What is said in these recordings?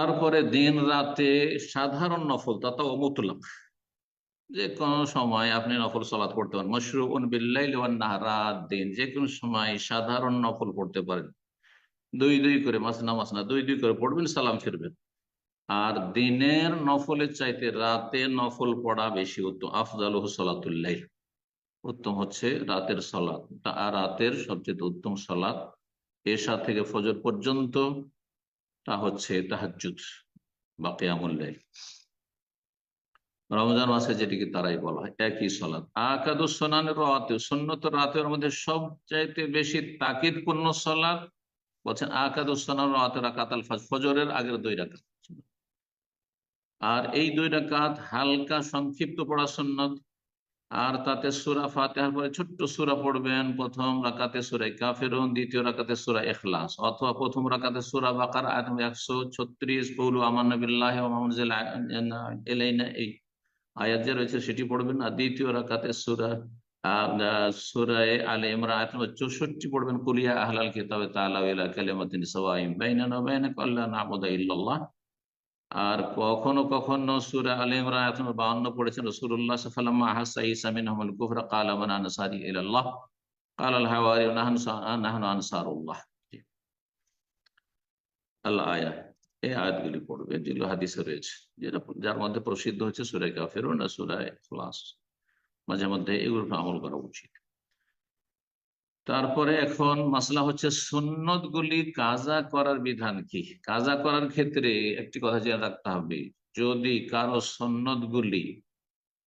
তারপরে দিন রাতে সাধারণ নফল তথা অমুতলাক যে কোনো সময় আপনি নফল সালাত পড়তে পারেন। মশরুন বিল্লাইল ওয়ান নাহারাত দিন, যে কোনো সময় সাধারণ নফল পড়তে পারেন। দুই দুই করে মাসনা মাসনা দুই দুই করে পড়বেন, সালাম ফিরবেন। আর দিনের নফলের চাইতে রাতে নফল পড়া বেশি উত্তম। আফজাল সালাতুল্লাইল উত্তম হচ্ছে রাতের সলাৎ রাতের সবচেয়ে উত্তম সলাৎ এশা থেকে ফজর পর্যন্ত তা হচ্ছে তাহাজুদ বা কেয়ামুল্লাইল রমজান মাসে যেটিকে তারাই বলা হয়, একই সলাৎ। আকাদুসনানের রাতে সন্ন্যত রাতের মধ্যে সবচাইতে বেশি তাকিদপূর্ণ সলাৎ বলছেন আকাদুসনান রাতে রাকাত আল ফজরের আগের দুই রাকাত। আর এই দুই রাকাত হালকা সংক্ষিপ্ত পড়া সন্ন্যত আর তাতে সুরা ফাতেহার পরে ছোট্ট সুরা পড়বেন। প্রথম রাকাতে সুরাই কাফেরুন, দ্বিতীয় রাকাতে সুরা এখলাস অথবা প্রথম রাকাতে সুরা বাকার আয়তম একশো ছত্রিশ, কৌলু আমান নবিল্লাহ এলাইনা এই আয়াত যে রয়েছে সেটি পড়বেন। আর দ্বিতীয় রাকাতে সুরা সুরায় আলে ইমরা আয়াত চৌষট্টি পড়বেন। কুলিয়া আহলাল কিতাবে তাআলা ইলা কালিমাতিন সাওয়াইম, বাইনানা ওয়া বাইনাকা আল্লা না'বুদা ইল্লাল্লাহ। আর কখনো কখনো সুরা আল ইমরান আয়াত নম্বর 52 পড়েছেন, রাসূলুল্লাহ সাল্লাল্লাহু আলাইহি হাসা ঈসা মিনহুমুল কুফরা ক্বালা মান আনসারি ইলাল্লাহ ক্বালা আল হাওয়ারি নাহনু নাহনু আনসারুল্লাহ আল আয়া, এই আয়াতগুলি পড়বে, যেগুলো হাদিসে রয়েছে, যেটা যার মধ্যে প্রসিদ্ধ হচ্ছে সূরা কাফিরুন আর সূরা ইখলাস। মাঝে মধ্যে এগুলো আমল করা উচিত। তারপরে এখন মাসলা হচ্ছে সুন্নত গুলি কাজা করার বিধান কি? কাজা করার ক্ষেত্রে একটি কথা জেনে রাখতে হবে, যদি কারও সন্ন্যত গুলি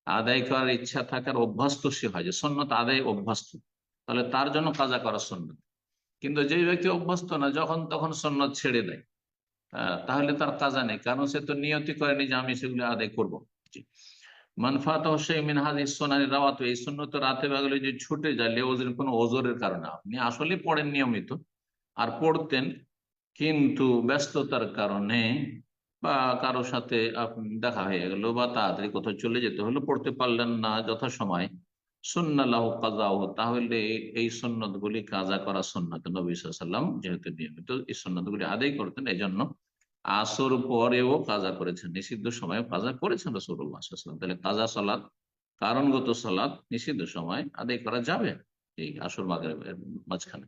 আদায় করার ইচ্ছা থাকার অভ্যস্ত সে হয়, যে সন্ন্যত আদায় অভ্যস্ত, তাহলে তার জন্য কাজা করা সন্ন্যত কিন্তু যে ব্যক্তি অভ্যস্ত না, যখন তখন সন্ন্যত ছেড়ে দেয় তাহলে তার কাজা নেই, কারণ সে তো নিয়তি করেনি যে আমি সেগুলি আদায় করব। মানফাত মিনহাজ সোনানি রাওয়াত এই রাতে বাগলে যে ছুটে যায়, লেওজের কোনো ওজোরের কারণে। আপনি আসলে পড়েন নিয়মিত আর পড়তেন কিন্তু ব্যস্ততার কারণে বা কারও সাথে দেখা হয়ে গেল বা তাড়াতাড়ি কোথাও চলে যেতে হলো, পড়তে পারলেন না যথাসময়। সুন্নাল্লাহ কাজাহ, তাহলে এই সন্ন্যত গুলি কাজা করা সন্ন্যত নবী সাল্লাম যেহেতু নিয়মিত এই সন্ন্যত গুলি আদায় করতেন এই জন্য আসর পরেও কাজা করেছেন। নিষিদ্ধ সময়ে কাজা করেছেন রসুল্লাহ তাহলে কাজা সালাদ কারণগত সালাদ নিষিদ্ধ সময় আদায় করা যাবে এই আসর মাগের মাঝখানে?